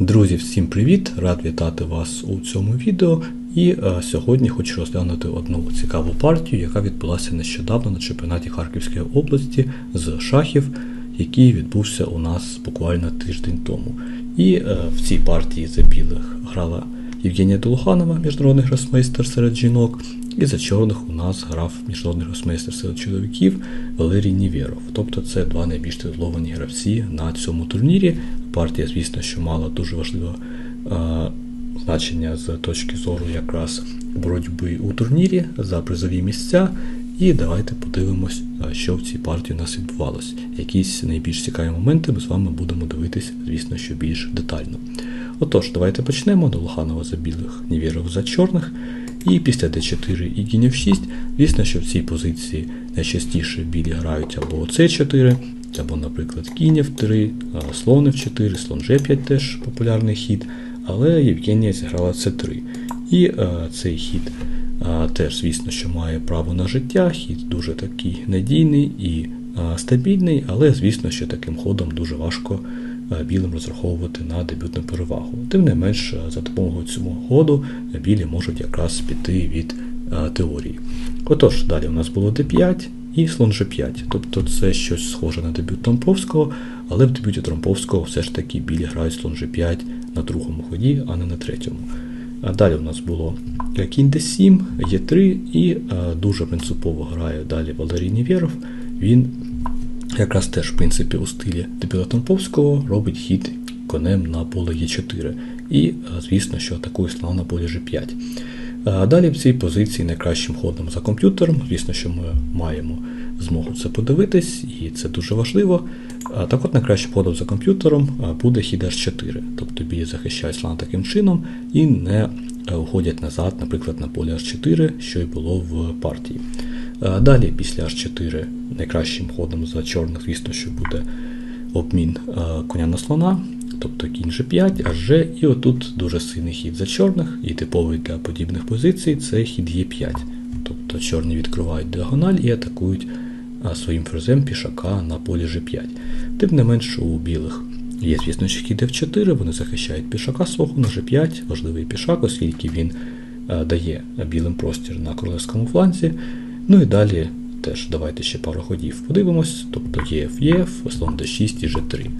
Друзі, всім привіт! Рад вітати вас у цьому відео. І е, сьогодні хочу розглянути одну цікаву партію, яка відбулася нещодавно на чемпіонаті Харківської області з шахів, який відбувся у нас буквально тиждень тому. І е, в цій партії за білих грала Євгенія Долуханова, міжнародний гросмейстер серед жінок, і за чорних у нас грав міжнародний гросмейстер серед чоловіків Валерій Нівєров. Тобто це два найбільш титуловані гравці на цьому турнірі. Партія, звісно, що мала дуже важливе е, значення з точки зору якраз боротьби у турнірі за призові місця. І давайте подивимось, е, що в цій партії у нас відбувалось. Якісь найбільш цікаві моменти ми з вами будемо дивитися, звісно, що більш детально. Отож, давайте почнемо. Долуханова за білих, Нівєров за чорних. І після d4 і кінь f6, звісно, що в цій позиції найчастіше білі грають або c4, або, наприклад, кінь f3, слон f4, слон g5 теж популярний хід, але Євгенія зіграла c3. І а, цей хід а, теж, звісно, що має право на життя, хід дуже такий надійний і а, стабільний, але, звісно, що таким ходом дуже важко білим розраховувати на дебютну перевагу. Тим не менш, за допомогою цього ходу білі можуть якраз піти від теорії. Отож, далі у нас було d5 і слон g5. Тобто це щось схоже на дебют Тромповського, але в дебюті Тромповського все ж таки білі грають слон g5 на другому ході, а не на третьому. А далі у нас було кінь d7, e3 і дуже принципово грає далі Валерій Нівєров. Він якраз теж в принципі у стилі Дебіла Томповського робить хід конем на поле Е4. І, звісно, що атакує слон на полі G5. Далі в цій позиції найкращим ходом за комп'ютером, звісно, що ми маємо змогу це подивитись, і це дуже важливо. Так от найкращим ходом за комп'ютером буде хід H4, тобто білі захищають слона таким чином і не уходять назад, наприклад, на поле H4, що й було в партії. Далі, після H4, найкращим ходом за чорних, звісно, що буде обмін коня на слона, тобто кінь G5, H, і отут дуже сильний хід за чорних, і типовий для подібних позицій це хід Е5. Тобто чорні відкривають діагональ і атакують своїм ферзем пішака на полі G5. Тим не менш, у білих є, звісно, що хід F4, вони захищають пішака свого на G5, важливий пішак, оскільки він дає білим простір на королевському фланзі. Ну і далі теж давайте ще пару ходів подивимось. Тобто ЄФ, ЄФ, слон d6 і G3.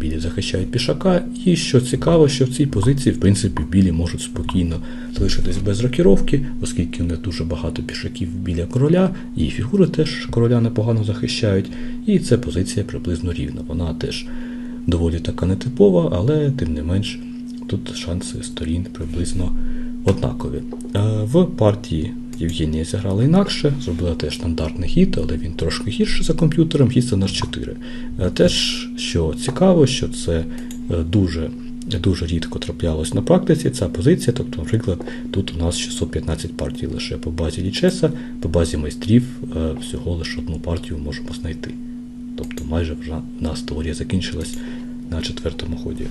Білі захищають пішака. І що цікаво, що в цій позиції, в принципі, білі можуть спокійно залишитись без рокіровки, оскільки у них дуже багато пішаків біля короля, і фігури теж короля непогано захищають. І ця позиція приблизно рівна. Вона теж доволі така нетипова, але тим не менш тут шанси сторін приблизно однакові. В партії Євгенія зіграла інакше, зробила теж стандартний хід, але він трошки гірше за комп'ютером, хід на 4. Теж, що цікаво, що це дуже дуже рідко траплялось на практиці ця позиція. Тобто, наприклад, тут у нас 615 партій лише по базі лічеса, по базі майстрів всього лише одну партію можемо знайти. Тобто майже вже в нас теорія закінчилась на четвертому ході.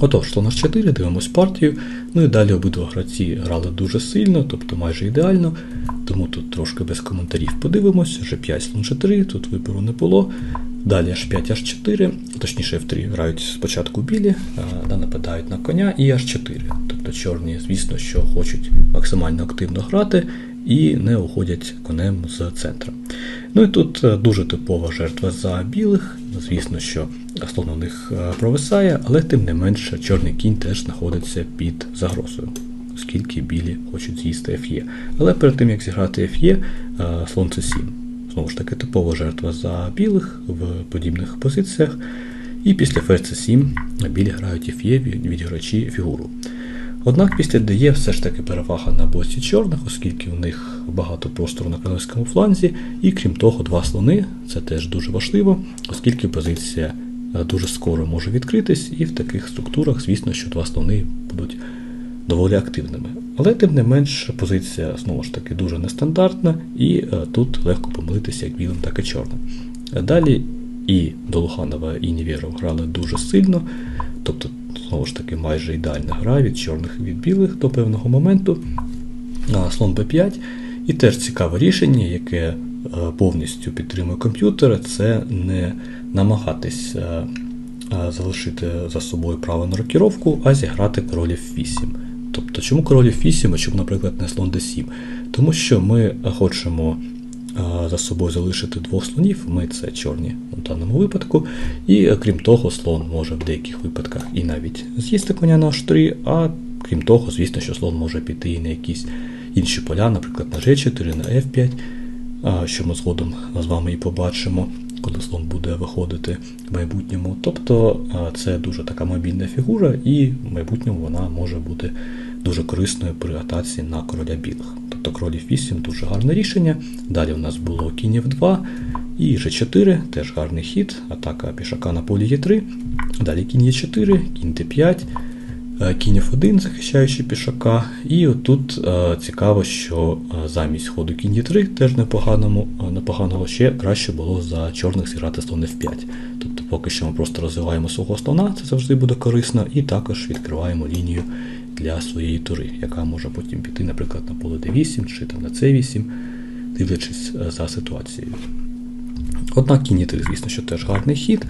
Отож, слон h 4 дивимось партію. Ну і далі обидва гравці грали дуже сильно, тобто майже ідеально. Тому тут трошки без коментарів подивимось. G5 слон G3, тут вибору не було. Далі H5, H4, точніше F3 грають спочатку білі, а нападають на коня і H4. Тобто чорні, звісно, що хочуть максимально активно грати і не уходять конем з центра. Ну і тут дуже типова жертва за білих. Звісно, що слон у них провисає, але тим не менше чорний кінь теж знаходиться під загрозою, оскільки білі хочуть з'їсти Ф'є. Але перед тим як зіграти Ф'є, слон c 7 Знову ж таки, типова жертва за білих в подібних позиціях. І після ферзь 7 білі грають Ф'є, відіграючи фігуру. Однак після ДЕ все ж таки перевага на боці чорних, оскільки у них багато простору на королевському фланзі, і крім того, два слони це теж дуже важливо, оскільки позиція дуже скоро може відкритись, і в таких структурах, звісно, що два слони будуть доволі активними. Але тим не менш позиція знову ж таки дуже нестандартна, і тут легко помилитися як білим, так і чорним. Далі і Долуханова, і Нівєров грали дуже сильно, тобто знову ж таки майже ідеальна гра від чорних і від білих до певного моменту. Слон b5. І теж цікаве рішення, яке повністю підтримує комп'ютер, це не намагатись залишити за собою право на рокіровку, а зіграти королів 8. Тобто, чому королів 8, а чому, наприклад, не слон d7? Тому що ми хочемо за собою залишити двох слонів, ми це чорні у даному випадку. І крім того, слон може в деяких випадках і навіть з'їсти коня на h3, а крім того, звісно, що слон може піти і на якісь інші поля, наприклад, на g4, на f5, що ми згодом з вами і побачимо, коли слон буде виходити в майбутньому. Тобто це дуже така мобільна фігура, і в майбутньому вона може бути дуже корисною при атаці на короля білих. Тобто королів 8 дуже гарне рішення. Далі у нас було кінь f2 і g4, теж гарний хід, атака пішака на полі Е3. Далі кінь Е4, кінь d5. Е, кінь F1, захищаючи пішака. І отут е, цікаво, що е, замість ходу кінь Е3 теж непоганому, непоганого ще краще було за чорних зіграти слон F5. Тобто поки що ми просто розвиваємо свого слона, це завжди буде корисно, і також відкриваємо лінію для своєї тури, яка може потім піти, наприклад, на поле D8 чи там на C8, дивлячись за ситуацією. Однак кінь Е3, звісно, що теж гарний хід.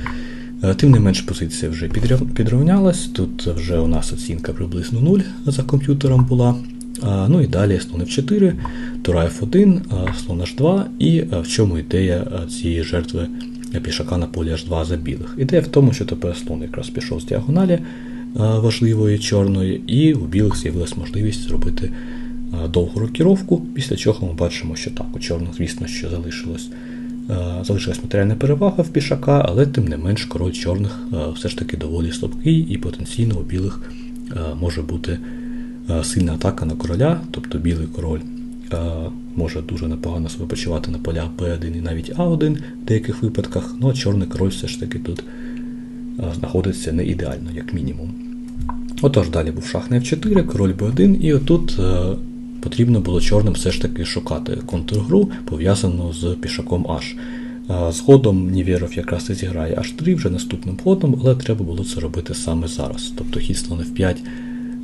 Е, тим не менш, позиція вже підрівнялась. Тут вже у нас оцінка приблизно 0 за комп'ютером була. Ну і далі слон F4, Тура F1, слон H2, і в чому ідея цієї жертви пішака на полі H2 за білих. Ідея в тому, що тепер слон якраз пішов з діагоналі важливої чорної, і у білих з'явилася можливість зробити довгу рокіровку, після чого ми бачимо, що так, у чорних, звісно, що залишилось. Е, залишилась матеріальна перевага в пішака, але тим не менш король чорних е, все ж таки доволі слабкий, і потенційно у білих е, може бути сильна атака на короля, тобто білий король може дуже непогано себе почувати на полях Б1 і навіть А1 в деяких випадках, ну а чорний король все ж таки тут знаходиться не ідеально, як мінімум. Отож, далі був шах на F4, король Б1, і отут потрібно було чорним все ж таки шукати контргру, пов'язану з пішаком H. Згодом Нівєров якраз і зіграє H3 вже наступним ходом, але треба було це робити саме зараз. Тобто хід слон F5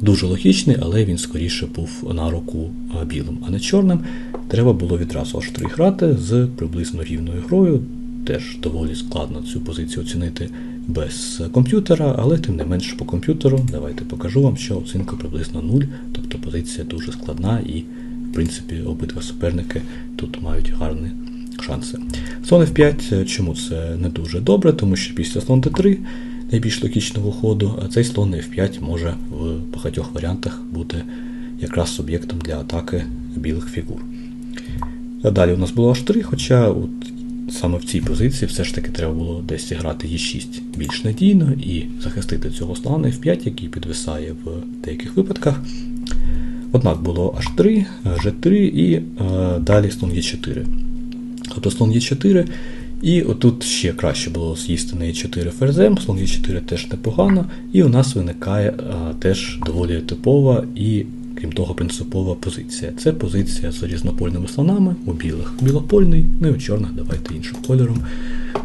дуже логічний, але він скоріше був на руку білим, а не чорним. Треба було відразу H3 грати з приблизно рівною грою. Теж доволі складно цю позицію оцінити без комп'ютера, але тим не менш по комп'ютеру. Давайте покажу вам, що оцінка приблизно 0, тобто позиція дуже складна і, в принципі, обидва суперники тут мають гарні шанси. Слон F5, чому це не дуже добре, тому що після слон D3 найбільш логічного ходу, цей слон F5 може в багатьох варіантах бути якраз суб'єктом для атаки білих фігур. Далі у нас було H3, хоча от саме в цій позиції все ж таки треба було десь зіграти Е6 більш надійно і захистити цього слона F5, який підвисає в деяких випадках. Однак було H3, G3 і е, далі слон Е4. Тобто слон Е4. І отут ще краще було з'їсти на Е4 ферзем, слон Е4 теж непогано, і у нас виникає а, е, теж доволі типова і крім того, принципова позиція. Це позиція з різнопольними слонами у білих. Білопольний, ну і у чорних, давайте іншим кольором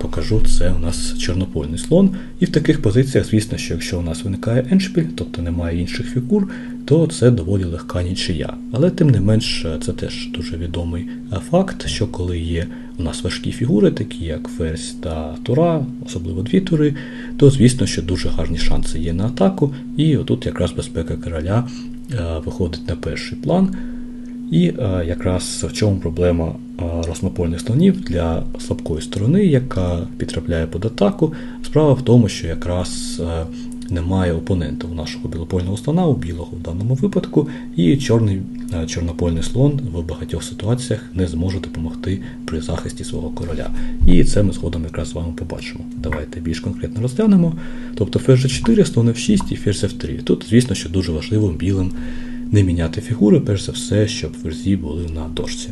покажу. Це у нас чорнопольний слон. І в таких позиціях, звісно, що якщо у нас виникає еншпіль, тобто немає інших фігур, то це доволі легка нічия. Але тим не менш, це теж дуже відомий факт, що коли є у нас важкі фігури, такі як ферзь та тура, особливо дві тури, то звісно, що дуже гарні шанси є на атаку, і отут якраз безпека короля Е, виходить на перший план. І е, якраз в чому проблема роснопольних рознопольних слонів для слабкої сторони, яка підтрапляє під атаку. Справа в тому, що якраз немає опонента у нашого білопольного слона, у білого в даному випадку, і чорний чорнопольний слон в багатьох ситуаціях не зможе допомогти при захисті свого короля. І це ми згодом якраз з вами побачимо. Давайте більш конкретно розглянемо. Тобто ферзь G4, слон F6 і ферзь F3. Тут, звісно, що дуже важливо білим не міняти фігури, перш за все, щоб ферзі були на дошці.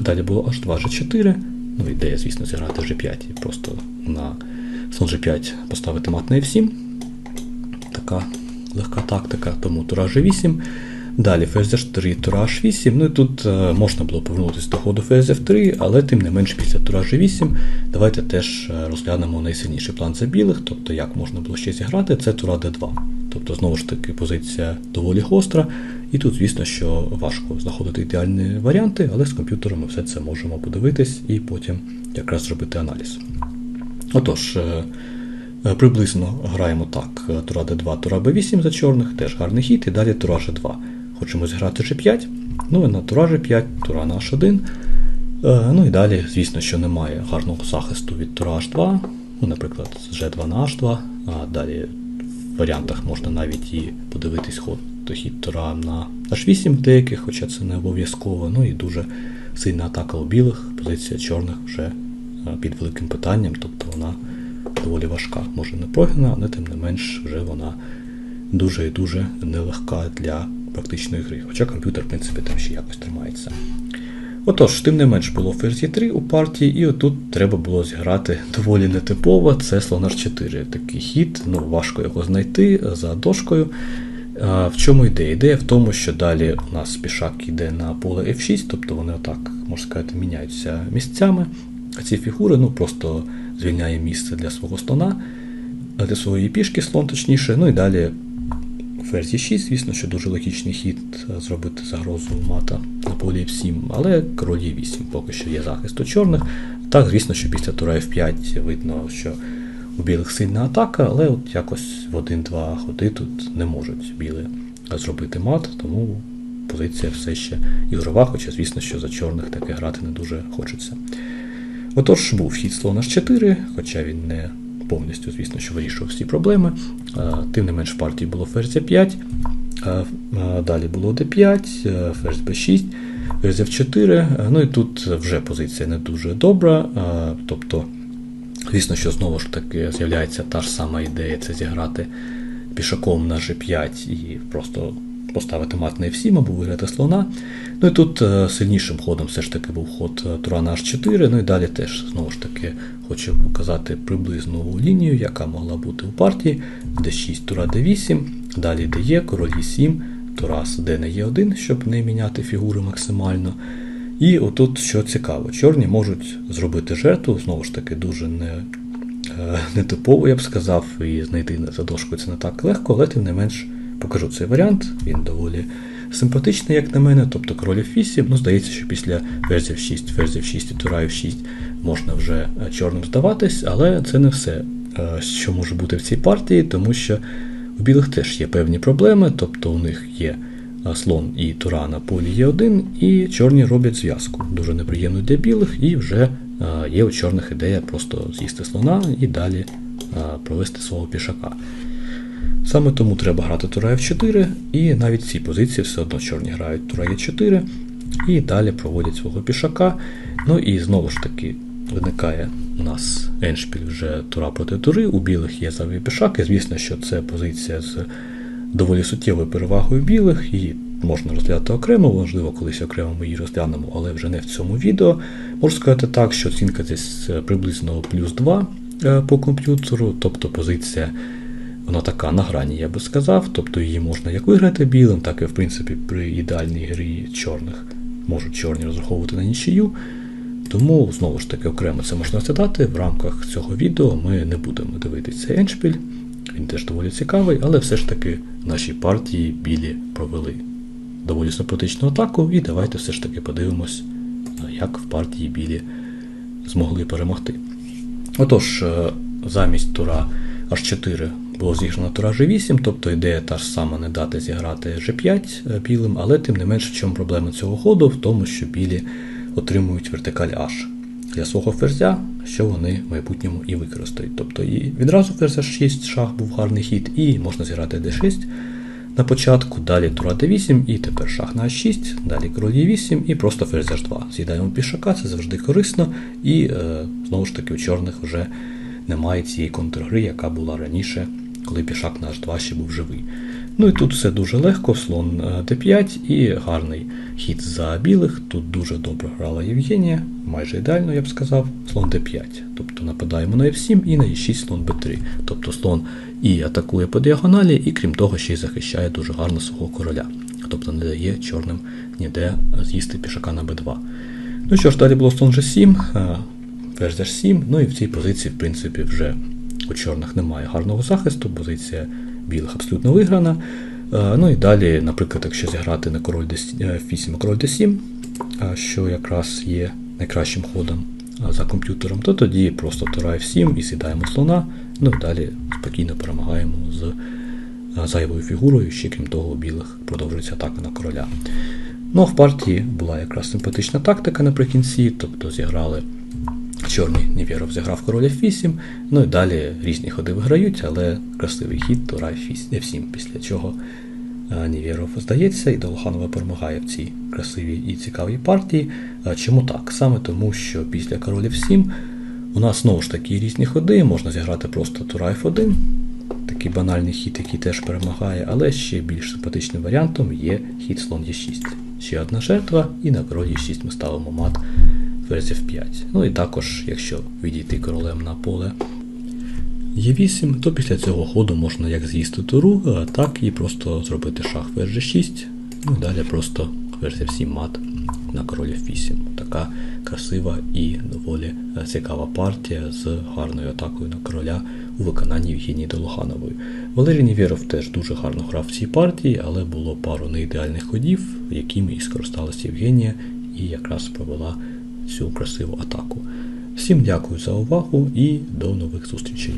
Далі було H2 G4. Ну, ідея, звісно, зіграти G5 і просто на слон G5 поставити мат на F7 така легка тактика, тому тура G8. Далі ферзь 3 тура H8. Ну і тут е, можна було повернутися до ходу ферзь F3, але тим не менш після тура G8 давайте теж е, розглянемо найсильніший план за білих, тобто як можна було ще зіграти, це тура D2. Тобто, знову ж таки, позиція доволі гостра, і тут, звісно, що важко знаходити ідеальні варіанти, але з комп'ютером ми все це можемо подивитись і потім якраз зробити аналіз. Отож, е, Приблизно граємо так: е, тура d2, тура b8 за чорних, теж гарний хід, і далі тура g2. Хочемо зіграти g5, ну і на тура g5, тура на h1. Е, Ну і далі, звісно, що немає гарного захисту від тура h2, ну, наприклад, з g2 на h2, а далі в варіантах можна навіть і подивитись ход хід тура на h8 деяких, хоча це не обов'язково. Ну і дуже сильна атака у білих, позиція чорних вже е, під великим питанням, тобто вона доволі важка. Може не програна, але тим не менш вже вона дуже і дуже нелегка для практичної гри. Хоча комп'ютер, в принципі, там ще якось тримається. Отож, тим не менш було ферзь 3 у партії, і отут треба було зіграти доволі нетипово. Це слон h4. Такий хід, ну важко його знайти за дошкою. В чому ідея? Ідея в тому, що далі у нас пішак йде на поле F6, тобто вони отак, можна сказати, міняються місцями. Ці фігури ну, просто звільняє місце для свого слона, для своєї пішки слон точніше. Ну і далі ферзь Е6, звісно, що дуже логічний хід е, зробити загрозу мата на полі F7, але король Е8 поки що є захист у чорних. Так, звісно, що після тура F5 видно, що у білих сильна атака, але от якось в 1-2 ходи тут не можуть білі зробити мат, тому позиція все ще ігрова, хоча, звісно, що за чорних таке грати не дуже хочеться. Отож, був хід слона H4, хоча він не повністю, звісно, що вирішував всі проблеми. Тим не менш в партії було ферзь 5, далі було d5, ферзь b6, ферзь f4. Ну і тут вже позиція не дуже добра. Тобто, звісно, що знову ж таки з'являється та ж сама ідея це зіграти пішаком на g5 і просто поставити мат на f7 або виграти слона. Ну і тут сильнішим ходом все ж таки був ход тура на h4. Ну і далі теж знову ж таки хочу показати приблизну лінію, яка могла бути у партії. d6, тура d8, далі d король e7, турас d на e1, щоб не міняти фігури максимально. І отут що цікаво, чорні можуть зробити жертву, знову ж таки, дуже не, нетипово, я б сказав, і знайти за дошкою це не так легко, але тим не менш покажу цей варіант, він доволі симпатичний, як на мене, тобто король F8, ну здається, що після ферзь F6, ферзь F6 і тура F6 можна вже чорним здаватись, але це не все, що може бути в цій партії, тому що у білих теж є певні проблеми, тобто у них є слон і тура на полі Е1, і чорні роблять зв'язку. Дуже неприємно для білих, і вже є у чорних ідея просто з'їсти слона і далі провести свого пішака. Саме тому треба грати тура F4, і навіть в цій позиції все одно чорні грають тура Е4 і далі проводять свого пішака. Ну і знову ж таки виникає у нас еншпіль вже тура проти тури, у білих є зайвий пішак, і звісно, що це позиція з доволі суттєвою перевагою білих, і можна розглядати окремо, можливо, колись окремо ми її розглянемо, але вже не в цьому відео. Можу сказати так, що оцінка десь приблизно плюс 2 по комп'ютеру, тобто позиція. Вона така на грані, я би сказав, тобто її можна як виграти білим, так і в принципі при ідеальній грі чорних можуть чорні розраховувати на нічию. Тому, знову ж таки, окремо це можна розглядати. В рамках цього відео ми не будемо дивитися еншпіль, він теж доволі цікавий, але все ж таки в нашій партії білі провели доволі симпатичну атаку, і давайте все ж таки подивимось, як в партії білі змогли перемогти. Отож, замість тура H4 було зіграно тура G8, тобто ідея та ж сама не дати зіграти G5 білим, але тим не менше, в чому проблема цього ходу, в тому, що білі отримують вертикаль H для свого ферзя, що вони в майбутньому і використають. Тобто і відразу ферзь H6 шах був гарний хід, і можна зіграти D6 на початку, далі тура D8, і тепер шах на H6, далі король E8 і просто ферзь H2. З'їдаємо пішака, це завжди корисно, і е, знову ж таки у чорних вже немає цієї контргри, яка була раніше, коли пішак на H2 ще був живий. Ну і тут все дуже легко, слон d5 і гарний хід за білих. Тут дуже добре грала Євгенія, майже ідеально, я б сказав, слон d5. Тобто нападаємо на f7 і на e6 слон b3. Тобто слон і атакує по діагоналі, і крім того, ще й захищає дуже гарно свого короля. Тобто не дає чорним ніде з'їсти пішака на b2. Ну що ж, далі було слон g7, ферзь h7, ну і в цій позиції, в принципі, вже у чорних немає гарного захисту, позиція білих абсолютно виграна. Ну і далі, наприклад, якщо зіграти на король d8 король d7, що якраз є найкращим ходом за комп'ютером, то тоді просто тура F7 і сідаємо слона, ну і далі спокійно перемагаємо з зайвою фігурою, ще крім того, у білих продовжується атака на короля. Ну, а в партії була якраз симпатична тактика наприкінці, тобто зіграли чорний Нівєров зіграв король F8, ну і далі різні ходи виграють, але красивий хід тура F7, після чого е, Нівєров здається, і Долоханова перемагає в цій красивій і цікавій партії. Е, Чому так? Саме тому, що після короля F7 у нас знову ж таки різні ходи, можна зіграти просто тура F1, такий банальний хід, який теж перемагає, але ще більш симпатичним варіантом є хід слон Е6. Ще одна жертва, і на король Е6 ми ставимо мат ферзь F5. Ну і також, якщо відійти королем на поле Е8, то після цього ходу можна як з'їсти туру, так і просто зробити шах ферзь G6, ну і далі просто ферзь F7 мат на король F8. Така красива і доволі е, цікава партія з гарною атакою на короля у виконанні Євгенії Долоханової. Валерій Нівєров теж дуже гарно грав в цій партії, але було пару неідеальних ходів, якими і скористалася Євгенія, і якраз провела цю красиву атаку. Всім дякую за увагу і до нових зустрічей.